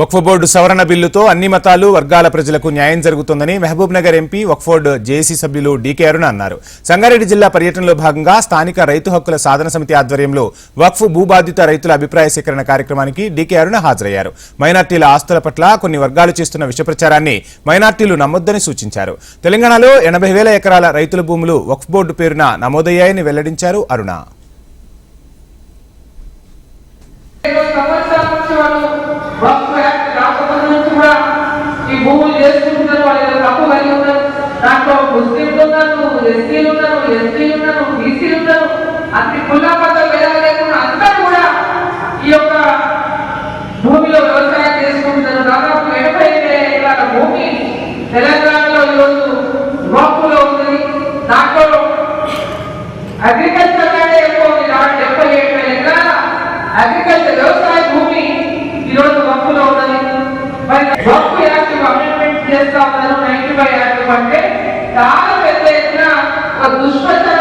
వక్ఫ్ board సవరణ బిల్లుతో అన్ని మతాలు వర్గాల ప్రజలకు న్యాయం జరుగుతుందని మహబూబ్ నగర్ ఎంపీ వక్ఫోర్డ్ జేసీ సభ్యులు డీకే అరుణ అన్నారు. సంగారెడ్డి జిల్లా పర్యటనలో భాగంగా స్థానిక రైతు హక్కుల సాధన సమితి ఆధ్వర్యంలో వక్ఫ్ భూబాధిత రైతుల అభిప్రాయ సేకరణ కార్యక్రమానికి డీకే అరుణ హాజరయ్యారు. మైనార్టీల ఆస్తుల పట్ల కొన్ని వర్గాలు చేస్తున్న విషప్రచారాన్ని మైనార్టీలు నమ్మొద్దని సూచించారు. తెలంగాణలో ఎనభై వేల ఎకరాల రైతుల భూములు వక్ఫ్ బోర్డు పేరున నమోదయ్యాయని వెల్లడించారు అరుణ. ఈ భూములు చేసుకుంటున్నారు వాళ్ళు తప్పు కలిగి ఉన్నారు దాంట్లో ముస్లింలు ఉన్నారు ఎస్సీలు ఉన్నారు ఎస్టీలు ఉన్నారు బీసీలు ఉన్నారు. అతి కులాపత భేదాలు లేకుండా అంతా కూడా ఈ యొక్క భూమిలో వ్యవసాయం చేసుకుంటున్నారు. దాదాపు ఎనభై ఎకరాల భూమి తెలంగాణలో ఈరోజు లోపులో ఉంది దాంట్లో అగ్రికల్చర్ అనేది ఎక్కువ ఉంది. కాబట్టి డెబ్బై ఏడు వేల ఎకరాల అగ్రికల్చర్ వ్యవసాయం ఆ దుష్ఫలితం